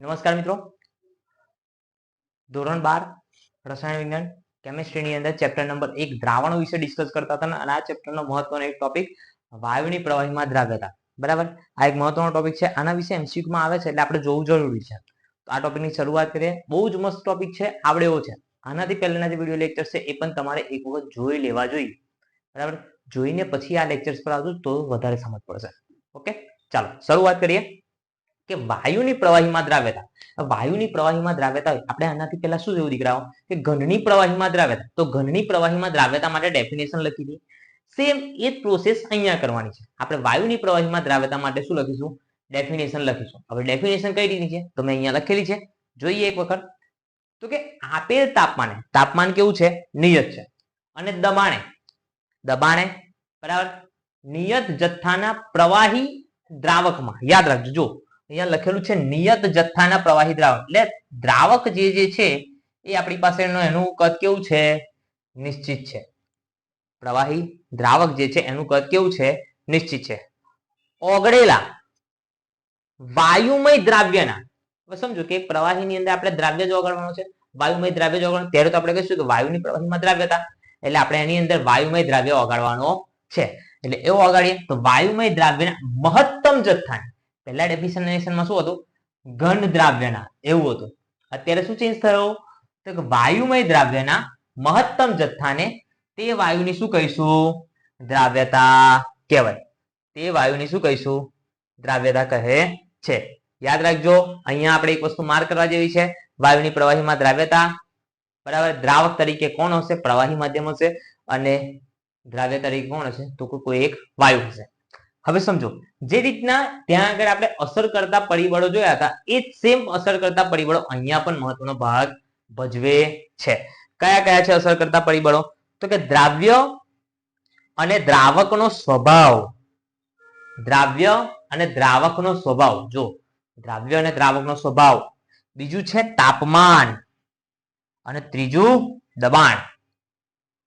નમસ્કાર મિત્રો. ધોરણ બાર, રસાયણ વિજ્ઞાન, કેમિસ્ટ્રીની અંદર ચેપ્ટર નંબર એક દ્રાવણો વિશે ડિસ્કસ કરતા હતા અને આ ચેપ્ટરનો મહત્વનો એક ટોપિક વાયુની પ્રવાહીમાં દ્રાવ્યતા બરાબર? આ એક મહત્વનો ટોપિક છે. આના વિશે એમસીક્યુમાં આવે છે એટલે આપણે જોવું જરૂરી છે. તો આ ટોપિકની શરૂઆત કરીએ. બહુ જ મસ્ત ટોપિક છે. આવડે એવો છે. આનાથી પહેલાના જે વીડિયો લેક્ચર છે એ પણ તમારે એક વખત જોઈ લેવા જોઈએ. બરાબર? જોઈને પછી આ લેક્ચર્સ પર આવજો તો વધારે સમજ પડશે. ઓકે? ચાલો, શરૂઆત કરીએ. કે વાયુની પ્રવાહીમાં દ્રાવ્યતા. વાયુની પ્રવાહીમાં દ્રાવ્યતા હોય, આપણે આનાથી પહેલા શું જોયું દીકરાઓ? કે ઘનની પ્રવાહીમાં દ્રાવ્યતા. તો ઘનની પ્રવાહીમાં દ્રાવ્યતા માટે ડેફિનેશન લખી દઈએ. સેમ એ જ પ્રોસેસ અહીંયા કરવાની છે. આપણે વાયુની પ્રવાહીમાં દ્રાવ્યતા માટે શું લખીશું? ડેફિનેશન લખીશું. હવે ડેફિનેશન કઈ રીતની છે? તો મેં અહીંયા લખેલી છે. જોઈએ એક વખત. તો કે આપેલ તાપમાને, તાપમાન કેવું છે? નિયત છે. અને દબાણે. દબાણે, બરાબર? નિયત જથ્થાના પ્રવાહી દ્રાવકમાં. યાદ રાખજો જો અહીંયા લખેલું છે નિયત જથ્થાના પ્રવાહી દ્રાવક એટલે દ્રાવક જે જે છે, એ આપણી પાસે એનું કદ કેવું છે? નિશ્ચિત છે. પ્રવાહી દ્રાવક જે છે, એનું કદ કેવું છે? નિશ્ચિત છે. ઓગળેલા વાયુમય દ્રાવ્યના. સમજો કે પ્રવાહીની અંદર આપણે દ્રાવ્ય જ ઓગળવાનું છે. વાયુમય દ્રાવ્ય જ ઓગળવાનું. ત્યારે તો આપણે કહીશું કે વાયુની પ્રવાહીમાં દ્રાવ્યતા એટલે આપણે એની અંદર વાયુમય દ્રાવ્ય ઓગાળવાનો છે. એટલે એવો ઓગાળીએ તો વાયુમય દ્રાવ્યના મહત્તમ જથ્થાને પહેલા ડેફિનેશનમાં શું હતું? ઘન દ્રાવ્યના. એવું હતું. અત્યારે શું ચેન્જ થયો? તો કે વાયુમય દ્રાવ્યના મહત્તમ જથ્થાને તે વાયુની શું કહીશું? દ્રાવ્યતા કહેવાય. તે વાયુની શું કહીશું? દ્રાવ્યતા કહે છે. યાદ રાખજો, અહીંયા આપણે એક વસ્તુ માર્ક કરવા જેવી છે. વાયુની પ્રવાહીમાં દ્રાવ્યતા. બરાબર? દ્રાવક તરીકે કોણ હશે? પ્રવાહી માધ્યમ હશે. અને દ્રાવ્ય તરીકે કોણ હશે? તો કોઈ- એક વાયુ હશે. હવે સમજો, જે રીતના ત્યાં આગળ આપણે અસર કરતા પરિબળો જોયા હતા, એ સેમ અસર કરતા પરિબળો અહીંયા પણ મહત્વનો ભાગ ભજવે છે. કયા કયા છે અસર કરતા પરિબળો? તો કે દ્રાવ્ય અને દ્રાવકનો સ્વભાવ. દ્રાવ્ય અને દ્રાવકનો સ્વભાવ. જો દ્રાવ્ય અને દ્રાવકનો સ્વભાવ. બીજું છે તાપમાન અને ત્રીજું દબાણ.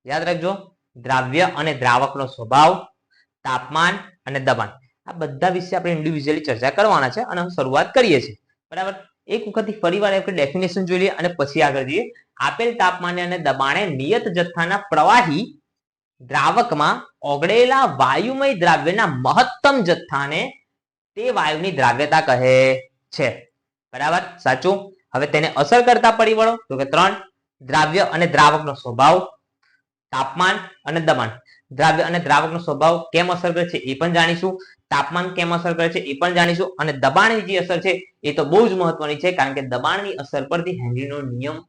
યાદ રાખજો, દ્રાવ્ય અને દ્રાવકનો સ્વભાવ, તાપમાન અને દબાણ. આ બધા વિશે આપણે ઇન્ડિવિજ્યુઅલી ચર્ચા કરવાના છે અને શરૂઆત કરીએ છીએ. બરાબર? એક વખત ફરીવાર આપણે ડેફિનેશન જોઈ લઈએ અને પછી આગળ જઈએ. આપેલ તાપમાને અને દબાણે નિયત જથ્થાના પ્રવાહી દ્રાવકમાં ઓગળેલા વાયુમય દ્રાવ્યના મહત્તમ જથ્થાને તે વાયુની દ્રાવ્યતા કહે છે. બરાબર? સાચું? હવે તેને અસર કરતા પરિબળો, તો કે ત્રણ, દ્રાવ્ય અને દ્રાવકનો સ્વભાવ, તાપમાન અને દબાણ. દ્રાવ્ય અને દ્રાવકનો સ્વભાવ કેમ અસર કરે છે એ પણ જાણીશું. તાપમાન કેમ અસર કરે છે એ પણ જાણીશું. અને દબાણની જે અસર છે એ તો બહુ જ મહત્વની છે કારણ કે દબાણની અસર પરથી હેનરીનો નિયમ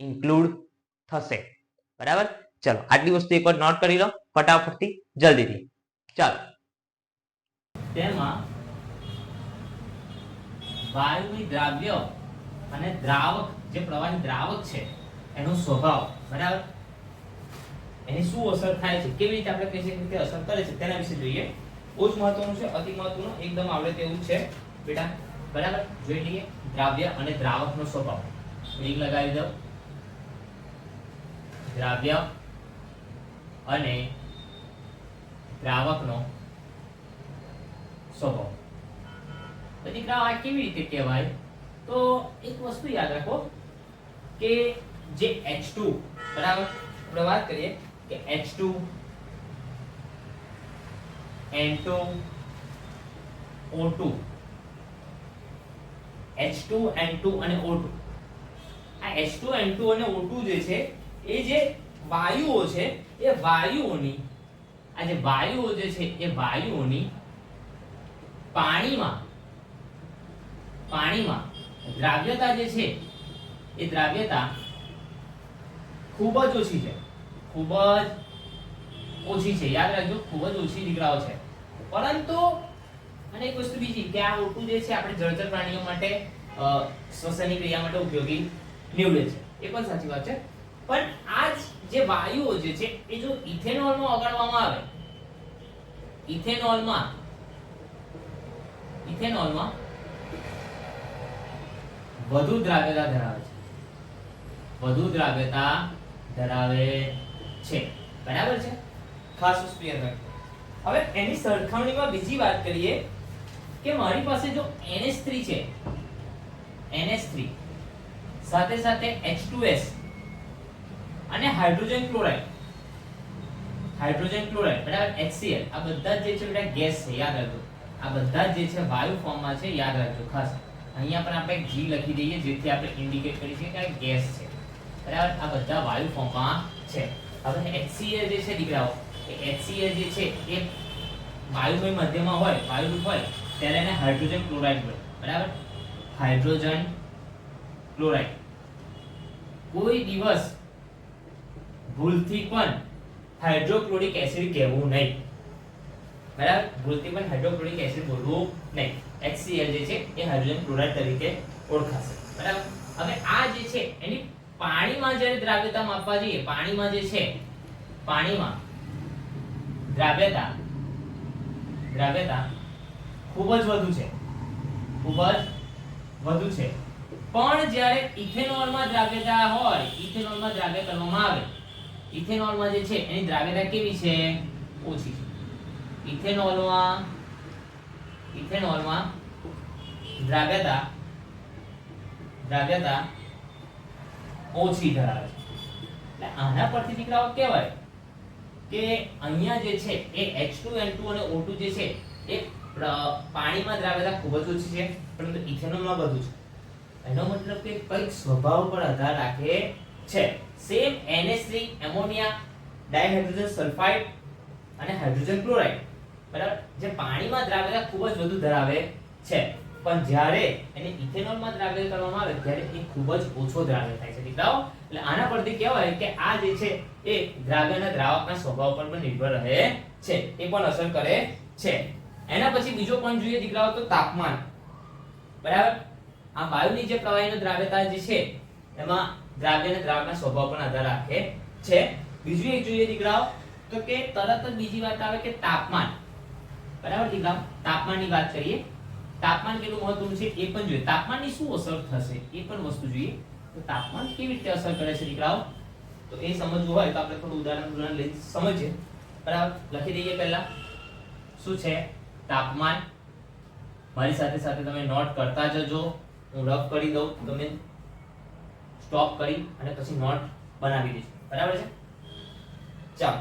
ઇન્ક્લુડ થશે. બરાબર? ચલો, આટલી વસ્તુ એકવાર નોટ કરી લો. ફટાફટથી જલ્દીથી. ચાલો. તેમાં વાયુની દ્રાવ્ય અને દ્રાવક, જે પ્રવાહી દ્રાવક છે, એનો સ્વભાવ. બરાબર? એની શું અસર થાય છે? કેવી રીતે આપણે કહી શકીએ કે અસર કરે છે? તેના વિશે જોઈએ. બહુ જ મહત્વનું છે, અતિ મહત્વનું એકદમ આવડે તેવું છે. બેટા, બરાબર? જોઈ લઈએ. દ્રાવ્ય અને દ્રાવકનો સ્વભાવ. એક લગાવી દઉં. દ્રાવ્ય અને દ્રાવકનો સ્વભાવ. પછી દીકરાઓ આ કેવી રીતે કહેવાય? તો એક વસ્તુ યાદ રાખો કે જે H2 બરાબર? આપણે વાત કરીએ. કે H2 N2 O2 H2 N2 અને O2 આ H2 N2 અને O2 જે છે, એ જે વાયુઓ છે, એ વાયુઓની, આ જે વાયુઓ જે છે, એ વાયુઓની પાણીમાં પાણીમાં દ્રાવ્યતા જે છે, એ દ્રાવ્યતા ખૂબ જ ઓછી છે. ખૂબ જ ઓછી છે. યાદ રાખજો, ખૂબ જ ઓછી દીકરાઓ છે. પરંતુ, અને એક વસ્તુ બીજી, કે આ ઓટું જે છે, આપણે જળચર પ્રાણીઓ માટે શ્વસનની ક્રિયા માટે ઉપયોગી નીવડે છે. એ પણ સાચી વાત છે. પણ આ જે વાયુઓ જે છે, એ જો ઇથેનોલમાં ઓગાળવામાં આવે, ઇથેનોલમાં ઇથેનોલમાં વધુ દ્રાવ્યતા ધરાવે છે. વધુ દ્રાવ્યતા ધરાવે છે. બરાબર છે? ખાસ વસ્તુ યાદ રાખજો. હવે એની સરખામણીમાં બીજી વાત કરીએ કે મારી પાસે જો NH3 છે NH3 સાથે સાથે H2S અને હાઇડ્રોજન ક્લોરાઇડ હાઇડ્રોજન ક્લોરાઇડ, બરાબર HCl આ બધા જે છે બેટા ગેસ છે, યાદ રાખજો. આ બધા જ છે વાયુ ફોર્મમાં છે, યાદ રાખજો, ખાસ. અહીંયા પણ આપણે G લખી દઈએ, જેથી આપણે ઇન્ડિકેટ કરી શકીએ કે ગેસ છે. બરાબર, આ બધા વાયુ ફોર્મમાં છે. હવે HCl જે છે દીકરાઓ, એ HCl જે છે, એ વાયુમય મધ્યમાં હોય, વાયુરૂપ હોય, ત્યારે એને હાઇડ્રોજન ક્લોરાઇડ હોય બરાબર? Hydrogen chloride. કોઈ દિવસ ભૂલથી પણ હાઇડ્રોક્લોરિક એસિડ કહેવું નહીં. બરાબર? ભૂલથી પણ હાઇડ્રોક્લોરિક એસિડ બોલવું નહીં. HCl જે છે, એ હાઇડ્રોજન ક્લોરાઇડ તરીકે ઓળખાશે. બરાબર? હવે આ જે છે, એની પાણીમાં જ્યારે દ્રાવ્યતા માપવા જઈએ, પાણીમાં જે છે, પાણીમાં દ્રાવ્યતા દ્રાવ્યતા ખૂબ જ વધુ છે. ખૂબ જ વધુ છે. પણ જ્યારે ઇથેનોલમાં દ્રાવ્યતા હોય, ઇથેનોલમાં દ્રાવ્ય કરવામાં આવે, ઇથેનોલમાં જે છે, એની દ્રાવ્યતા કેવી છે? ઓછી છે. ઇથેનોલમાં ઇથેનોલમાં દ્રાવ્યતા દ્રાવ્યતા ઓછી ધરાવે છે. એટલે આના પરથી દીકરાઓ કહેવાય કે અહીંયા જે છે એ H2N2 અને O2 જે છે એ પાણીમાં દ્રાવ્યતા ખૂબ જ ઓછી છે, પરંતુ ઇથેનોલમાં વધુ છે. એનો મતલબ કે કંઈક સ્વભાવ પર આધાર રાખે છે. Same NH3 ammonia dihydrogen sulphide અને હાઇડ્રોજન ક્લોરાઇડ બરાબર? જે પાણીમાં દ્રાવ્યતા ખૂબ જ વધુ ધરાવે છે. પણ જ્યારે એને ઇથેનોલમાં દ્રાવ્ય કરવામાં આવે ત્યારે એ ખૂબ જ ઓછો દ્રાવ્ય થાય છે. દીકરાઓ, એટલે આના પરથી કહેવાય કે આ જે છે એ દ્રાવ્યના દ્રાવકના સ્વભાવ પર પણ નિર્ભર રહે છે. એ પણ અસર કરે છે. એના પછી બીજો પોઈન્ટ જોઈએ દીકરાઓ, તો તાપમાન. બરાબર? આ વાયુની જે પ્રવાહીનો દ્રાવ્યતા જે છે, એમાં દ્રાવ્યના દ્રાવકના સ્વભાવ પર આધાર રાખે છે. બીજું એક જોઈએ દીકરાઓ, તો કે તરત જ બીજી વાત આવે કે તાપમાન. બરાબર દીકરાઓ? તાપમાનની વાત કરીએ. તાપમાન કેટલું મહત્વનું છે? એ પણ જોઈએ. તાપમાનની શું અસર થશે? એ પણ વસ્તુ જોઈએ. તો તાપમાન કેવી રીતે અસર કરે છે દીકરાઓ? તો એ સમજવું હોય તો આપણે થોડું ઉદાહરણ ઉદાહરણ લઈને સમજીએ. બરાબર? લખી દઈએ પહેલા. શું છે? તાપમાન. મારી સાથે સાથે તમે નોટ કરતા જજો. હું રફ કરી દઉં. તમે સ્ટોપ કરી અને પછી નોટ બનાવી દેજો બરાબર છે? ચાલો.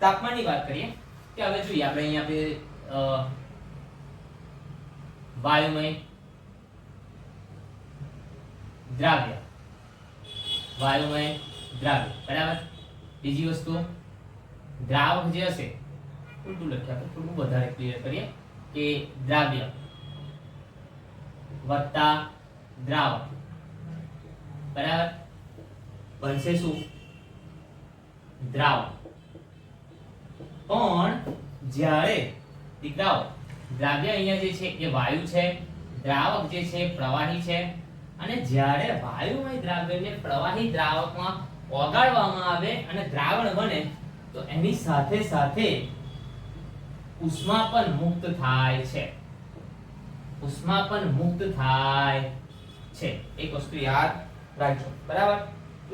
તાપમાનની વાત કરીએ. કે હવે જોઈએ. આપણે અહીંયા આપણે વાયુમય દ્રાવ્ય. વાયુમય દ્રાવ્ય. બરાબર? બીજી વસ્તુ, દ્રાવક જે હશે ઉલટું લખ્યા આપણે થોડું વધારે ક્લિયર કરીએ, કે દ્રાવ્ય વત્તા દ્રાવક. બરાબર? બનશે શું? દ્રાવક. પણ જ્યારે, દીકરાઓ દ્રાવ્ય અહીંયા જે છે એ વાયુ છે, દ્રાવક જે છે પ્રવાહી છે. અને જ્યારે વાયુમય દ્રાવ્યને પ્રવાહી દ્રાવકમાં ઓગાળવામાં આવે અને દ્રાવણ બને, તો એની સાથે સાથે ઉષ્મા પણ મુક્ત થાય છે. ઉષ્મા પણ મુક્ત થાય છે. એક વસ્તુ યાદ રાખજો. બરાબર?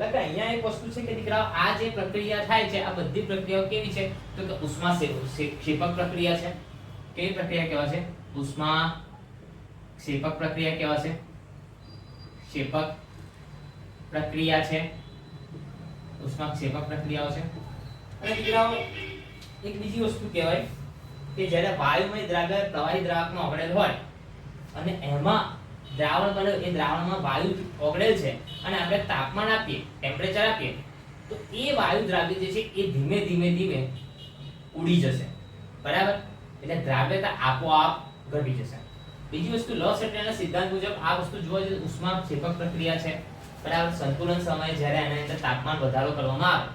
એટલે અહીંયા એક વસ્તુ છે કે દીકરાઓ, આ જે પ્રક્રિયા થાય છે, આ બધી પ્રક્રિયાઓ કેવી છે? તો કે ઉષ્મા ક્ષે- ક્ષે- ક્ષેપક પ્રક્રિયા છે. કેવી પ્રક્રિયા કહેવાશે ઉષ્મા ક્ષેપક પ્રક્રિયા કહેવાશે ક્ષેપક પ્રક્રિયા છે ઉષ્મા ક્ષેપક પ્રક્રિયાઓ છે અને દીકરાઓ એક બીજી વસ્તુ કહેવાય કે જ્યારે વાયુમય દ્રાવ્ય પ્રવાહી દ્રાવકમાં ઓગળેલ હોય અને એમાં દ્રાવણ બને એ દ્રાવણમાં વાયુ ઓગળેલ છે અને આપણે તાપમાન આપીએ ટેમ્પરેચર આપીએ, તો એ વાયુ દ્રાવ્ય જે છે એ ધીમે ધીમે ધીમે ઉડી જશે. બરાબર? એટલે દ્રાવ્યતા આપોઆપ ઘટી જશે. બીજી વસ્તુ લો સેટના સિદ્ધાંત મુજબ આ વસ્તુ જોવા જઈએ ઉષ્મા ક્ષેપક પ્રક્રિયા છે. બરાબર, સંતુલન સમયે જ્યારે એના અંદર તાપમાન વધારો કરવામાં આવે.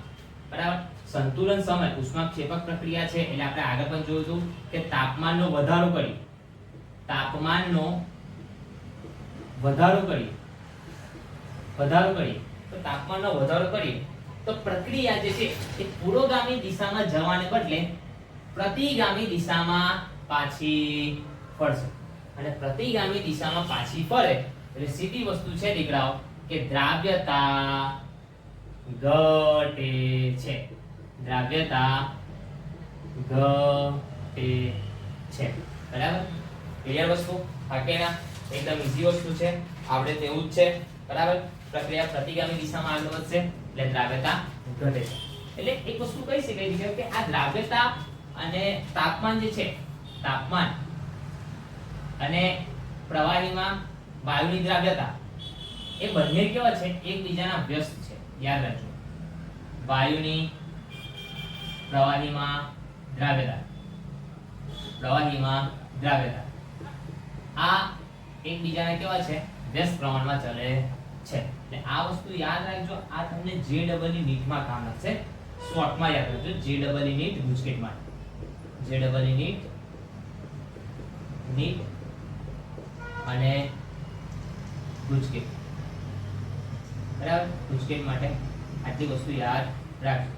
બરાબર, સંતુલન સમય ઉષ્મા ક્ષેપક પ્રક્રિયા છે એટલે આપણે આગળ પણ જોયું કે તાપમાનનો વધારો કરી. તાપમાનનો વધારો કરી. વધારો કરીએ તો તાપમાનનો વધારો કરી. તો પ્રક્રિયા જે છે એ પુરોગામી દિશામાં જવાને બદલે પ્રતિગામી દિશામાં પાછી ફરશે. અને પ્રતિગામી દિશામાં પાછી ફરે એટલે સીધી વસ્તુ છે દીકરાઓ કે દ્રાવ્યતા ઘટે છે. દ્રાવ્યતા ઘટે છે. બરાબર? ક્લિયર વસ્તુ? બાકી એકદમ ઈઝી વસ્તુ છે. આપણે તેવું જ છે. બરાબર? પ્રક્રિયા પ્રતિગામી દિશામાં આગળ વધશે એટલે દ્રાવ્યતા ઘટે છે. એટલે એક વસ્તુ કહી શકાય છે કે આ દ્રાવ્યતા અને તાપમાન જે છે, તાપમાન અને પ્રવાહીમાં વાયુની દ્રાવ્યતા, એ બંને કેવા છે? એકબીજાના વ્યસ્ત છે. યાદ રાખજો. વાયુની પ્રવાહીમાં દ્રાવ્યતા. પ્રવાહીમાં દ્રાવ્યતા. આ એકબીજાને કેવા છે? વ્યસ્ત પ્રમાણમાં ચલે છે. એટલે આ વસ્તુ યાદ રાખજો. આ તમને જે ડબલ નીટમાં કામ લાગશે. શોર્ટમાં યાદ રાખજો. જે ડબલ નીટ ગુજકેટ માટે જે નીટ નીટ અને ગુજકેટ. બરાબર? ગુજકેટ માટે આટલી વસ્તુ યાદ રાખજો.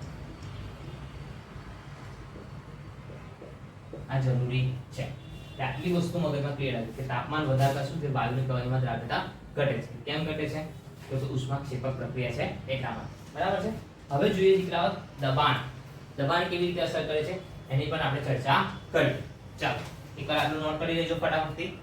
આ જરૂરી છે. આટલી વસ્તુ મગજમાં ક્લિયર આવી. કે તાપમાન વધારતા શું છે? વાયુની પ્રવાહીમાં દ્રાવ્યતા ઘટે છે. કેમ ઘટે છે? તો કે ઉષ્માક્ષેપક પ્રક્રિયા છે એટલામાં બરાબર છે? હવે જોઈએ દીકરાઓ દબાણ. દબાણ કેવી રીતે અસર કરે છે? એની પણ આપણે ચર્ચા કરી. ચાલો એકવાર આટલું નોટ કરી લેજો ફટાફટથી.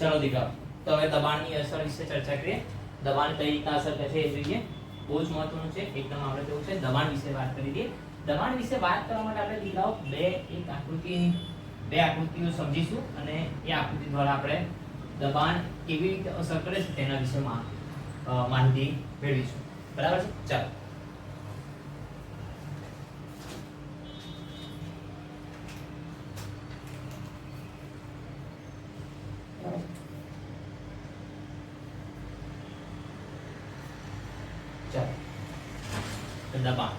ચલો દીકરા તો હવે દબાણની અસર વિશે ચર્ચા કરીએ. દબાણ કઈ રીતના અસર કરે છે એ જોઈએ. બહુ જ મહત્વનું છે. એકદમ આપણે કેવું છે દબાણ વિશે વાત કરી દઈએ. દબાણ વિશે વાત કરવા માટે આપણે દીકરાઓ બે એક આકૃતિ બે આકૃતિઓ સમજીશું અને એ આકૃતિ દ્વારા આપણે દબાણ કેવી રીતે અસર કરે છે તેના વિશે મા- અ, માહિતી મેળવીશું. બરાબર છે? ચાલો. દબાણ.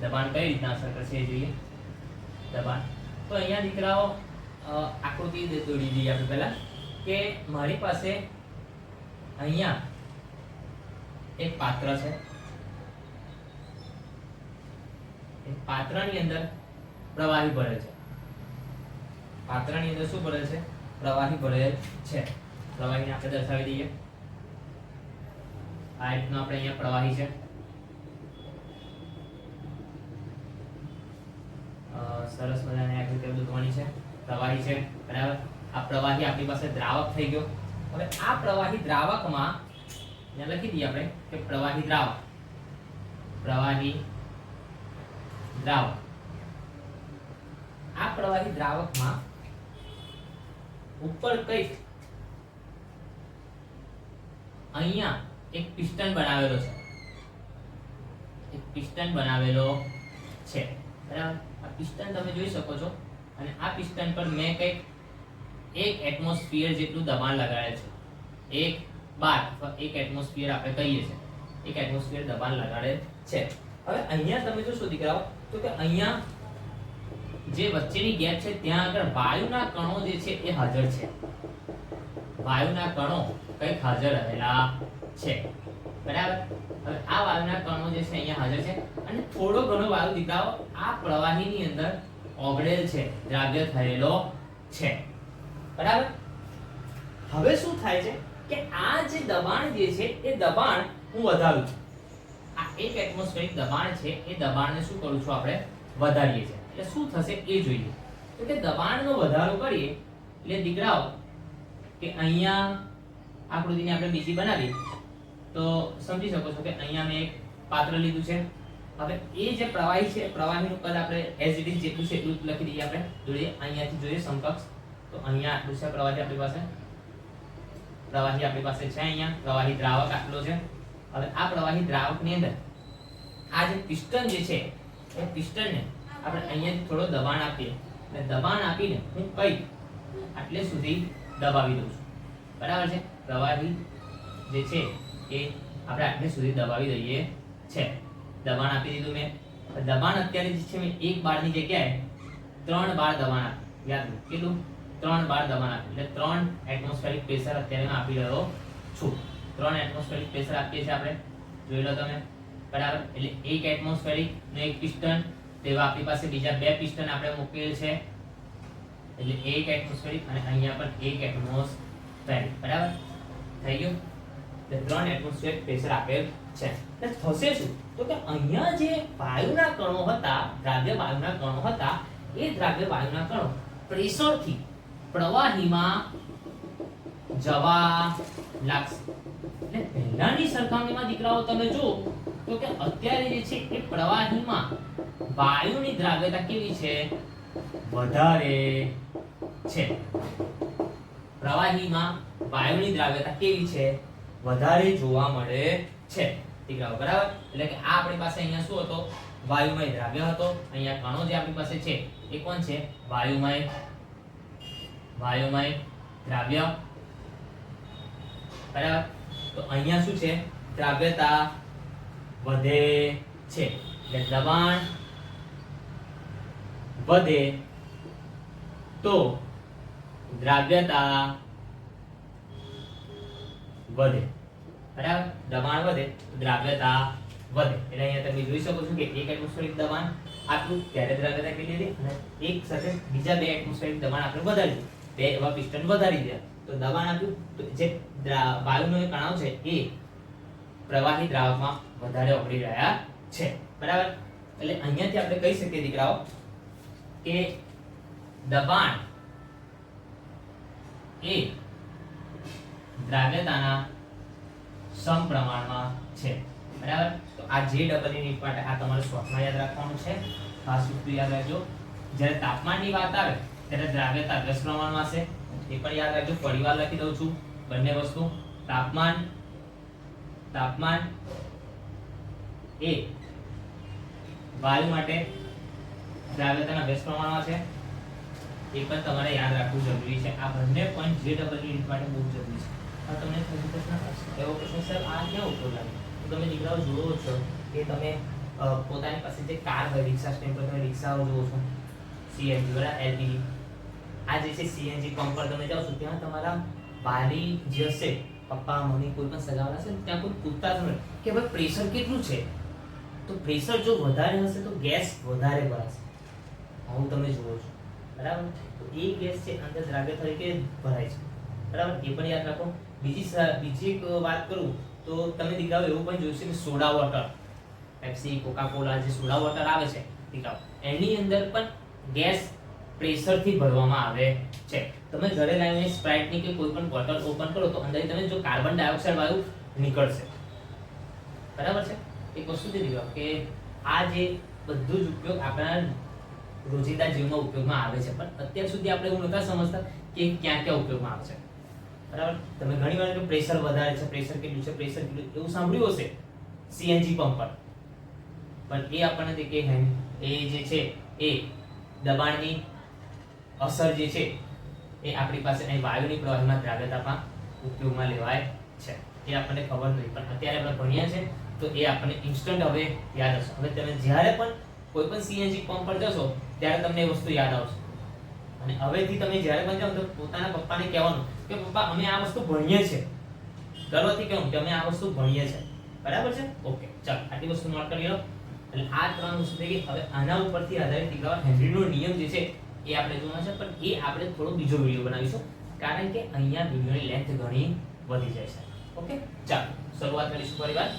દબાણ કઈ રીતના અસર કરશે એ જોઈએ. દબાણ. તો અહીંયા દીકરાઓ આકૃતિ દોરી દઈએ આપણે પહેલા કે મારી પાસે અહીંયા એક પાત્ર છે. પાત્રની અંદર પ્રવાહી ભરે છે. પાત્રની અંદર શું ભરે છે? પ્રવાહી ભરે છે. પ્રવાહીને આપણે દર્શાવી દઈએ. આ રીતનું આપણે અહીંયા પ્રવાહી છે. સરસ મજાની આકૃતિ દોરવાની છે. પ્રવાહી છે. બરાબર? આ પ્રવાહી આપણી પાસે દ્રાવક થઈ ગયો. હવે આ પ્રવાહી દ્રાવકમાં અહીંયા લખી દઈએ આપણે કે પ્રવાહી દ્રાવક પ્રવાહી દ્રાવક આ પ્રવાહી દ્રાવકમાં ઉપર કઈ અહીંયા એક પિસ્ટન બનાવેલો છે. એક પિસ્ટન બનાવેલો છે. બરાબર? આ પિસ્ટન તમે જોઈ શકો છો. અને આ પિસ્ટન પર મેં કંઈક એક એટમોસ્ફિયર જેટલું દબાણ લગાડેલ છે. એક બાર, અથવા એક એટમોસ્ફિયર આપણે કહીએ છીએ. એક એટમોસ્ફિયર દબાણ લગાડે છે. હવે અહીંયા તમે જોશો દીકરાઓ, તો કે અહીંયા જે વચ્ચેની ગેપ છે, ત્યાં આગળ વાયુના કણો જે છે, એ હાજર છે. વાયુના કણો કંઈક હાજર રહેલા છે. બરાબર? હવે આ વાયુના કણો જે છે, અહીંયા હાજર છે. અને થોડો ઘણો વાયુ દીકરાઓ, આ પ્રવાહીની અંદર ઓગળેલ છે, દ્રાવ્ય થયેલો છે. બરાબર? હવે શું થાય છે? કે આ જે દબાણ જે છે, એ દબાણ હું વધારું છું. આ એક એટમોસ્ફિયરિક દબાણ છે, એ દબાણને શું કરું છું આપણે? વધારીએ છીએ. એટલે શું થશે એ જોઈએ. તો કે દબાણનો વધારો કરીએ, એટલે દીકરાઓ, કે અહીંયા આકૃતિને આપણે બીજી બનાવી તો સમજી શકો છો કે અહીંયા મેં એક પાત્ર લીધું છે. હવે એ જે પ્રવાહી છે, પ્રવાહીનું કદ આપણે એઝ ઇટ ઇઝ જેટલું છે એટલું લખી દઈએ આપણે. જોઈએ અહીંયાથી જોઈએ સમકક્ષ. તો અહીંયા આટલું છે પ્રવાહી આપણી પાસે પ્રવાહી આપણી પાસે છે અહીંયા. પ્રવાહી દ્રાવક આટલો છે. હવે આ પ્રવાહી દ્રાવકની અંદર આ જે પિસ્ટન જે છે, એ પિસ્ટનને આપણે અહીંયાથી થોડો દબાણ આપીએ. અને દબાણ આપીને હું કઈ આટલે સુધી દબાવી દઉં છું. બરાબર છે? પ્રવાહી જે છે, એ આપણે આટલે સુધી દબાવી દઈએ છે. દબાણ આપી દીધું મેં. દબાણ અત્યારે જે છે, મેં એક બારની જગ્યાએ ત્રણ બાર દબાણ આપ્યું. યાદ કેટલું? ત્રણ બાર દબાણ આપ્યું. એટલે ત્રણ એટમોસ્ફેરિક પ્રેશર અત્યારે હું આપી રહ્યો છું. ત્રણ એટમોસ્ફેરિક પ્રેશર આપીએ છીએ આપણે. જોઈ લો તમે. બરાબર? એટલે એક એટમોસ્ફેરિક ને એક પિસ્ટન તેવા આપણી પાસે બીજા બે પિસ્ટન આપણે મૂકેલ છે. એટલે એક એટમોસ્ફેરિક અને અહીંયા પણ એક એટમોસ્ફેરિક બરાબર? થઈ ગયું? એટલે ત્રણ એટમોસ્ફિયર પ્રેશર આપેલ છે. એટલે થશે શું? તો કે અહીંયા જે વાયુના કણો હતા, દ્રાવ્ય વાયુના કણો હતા, એ દ્રાવ્ય વાયુના કણો પ્રેશરથી પ્રવાહીમાં જવા લાગશે. એટલે પહેલાની સરખામણીમાં દીકરાઓ તમે જો તો કે અત્યારે જે છે એ પ્રવાહીમાં વાયુની દ્રાવ્યતા કેવી છે? વધારે છે. પ્રવાહીમાં વાયુની દ્રાવ્યતા કેવી છે? વધારે જોવા મળે છે. દીકરાઓ, બરાબર? એટલે કે આ આપણી પાસે અહીંયા શું હતો? વાયુમય દ્રાવ્ય હતો. અહીંયા કણો જે આપણી પાસે છે, એ કોણ છે? વાયુમય વાયુમય દ્રાવ્ય. બરાબર? તો અહીંયા શું છે? દ્રાવ્યતા વધે છે. એટલે દબાણ વધે તો દ્રાવ્યતા વધે. બરાબર? દબાણ વધે તો દ્રાવ્યતા વધે. એટલે અહીંયા તમે જોઈ શકો છો કે એક એટમોસ્ફિયરિક દબાણ આટલું, ત્યારે દ્રાવ્યતા કેટલી હતી? અને એક સાથે બીજા બે એટમોસ્ફિયરિક દબાણ આપણે વધારી દીધું. બે એવા પિસ્ટન વધારી દે. તો દબાણ આપ્યું તો જે વાયુનો કણાવ છે, એ પ્રવાહી દ્રાવકમાં વધારે ઓગળી રહ્યા છે. બરાબર? એટલે અહીંયાથી આપણે કહી શકીએ દીકરાઓ કે દબાણ એ દ્રાવ્યતાના સમપ્રમાણમાં છે. બરાબર? તો આ જે ડબલની માટે આ તમારે શોર્ટમાં યાદ રાખવાનું છે. ખાસ યાદ રાખજો. જ્યારે તાપમાનની વાત આવે ત્યારે દ્રાવ્યતા દસ પ્રમાણમાં છે. એ પણ યાદ રાખજો ફરીવાર લખી દઉં છું. બંને વસ્તુ. તાપમાન. તાપમાન એ વાયુ માટે દ્રાવ્યતાના દસ પ્રમાણમાં છે. એ પણ તમારે યાદ રાખવું જરૂરી છે. આ બંને પણ જે ડબલ યુનિટ માટે બહુ જરૂરી છે. આ તમને કોઈ પ્રશ્ન એવો પ્રશ્ન, સર, આ ક્યાં ઉપયોગ લાગે? તો તમે દીકરાઓ જુઓ છો કે તમે પોતાની પાસે જે કાર હોય, રિક્ષા સ્ટેન્ડ પર તમે રિક્ષાઓ જુઓ છો. સીએનજી બરાબર એલપીજી આ જે છે સીએનજી પંપ પર તમે જાઓ છો, ત્યાં તમારા વાલી જે હશે, પપ્પા, મમ્મી, કોઈ પણ સગાવાલા છે ત્યાં કોઈ પૂછતા જ નહીં કે ભાઈ પ્રેશર કેટલું છે? તો પ્રેશર જો વધારે હશે તો ગેસ વધારે ભરાશે આવું તમે જુઓ છો. બરાબર? તો એ ગેસ છે, અંદર દ્રાવ્ય તરીકે ભરાય છે. બરાબર? એ પણ યાદ રાખો. બીજી બીજી એક વાત કરું, તો તમે દીકરાઓ એવું પણ જોયું છે કે soda water Pepsi Coca Cola જે સોડા વોટર આવે છે, દીકરાઓ, એની અંદર પણ ગેસ પ્રેશરથી ભરવામાં આવે છે. તમે ઘરે લાવીને સ્પ્રાઇટની કે કોઈ પણ બોટલ ઓપન કરો તો અંદર તમે જો કાર્બન ડાયોક્સાઇડ વાયુ નીકળશે. બરાબર છે? એક વસ્તુ છે દીકરાઓ કે આ જે બધું જ ઉપયોગ આપણા રોજિંદા જીવનમાં ઉપયોગમાં આવે છે. પણ અત્યાર સુધી આપણે એવું નતા સમજતા કે ક્યાં ક્યાં ઉપયોગમાં આવે છે. બરાબર? તમે ઘણી વાર પ્રેશર વધારે છે, પ્રેશર કેટલું છે, પ્રેશર કેટલું એવું સાંભળ્યું હશે? સીએનજી પંપ પર. પણ એ આપણને કે એ જે છે, એ દબાણની અસર જે છે, એ આપણી પાસે અહીં વાયુની પ્રવાહીમાં દ્રાવ્યતામાં ઉપયોગમાં લેવાય છે. એ આપણને ખબર નથી પણ અત્યારે આપણે ભણ્યા છે તો એ આપણને ઇન્સ્ટન્ટ હવે યાદ હશે. હવે તમે જ્યારે પણ કોઈ પણ સીએનજી પંપ પર જશો, ત્યારે તમને એ વસ્તુ યાદ આવશે. અને હવેથી તમે જ્યારે પણ જાઓ, તો પોતાના પપ્પાને કહેવાનું કે, પપ્પા, અમે આ વસ્તુ ભણીએ છીએ. ગર્વથી કહેવું કે, અમે આ વસ્તુ ભણીએ છીએ. બરાબર છે? ઓકે, ચાલો, આટલી વસ્તુ નોટ કરી લો. એટલે આ ત્રણ વસ્તુ થઈ ગઈ. હવે આના ઉપરથી આધારિત હેનરીનો નિયમ જે છે એ આપણે જોવાનું છે, પણ એ આપણે થોડો બીજો વીડિયો બનાવીશું, કારણ કે અહીંયા વિડીયોની લેન્થ ઘણી વધી જાય છે. ઓકે ચાલો, શરૂઆત કરીશું ફરી વાર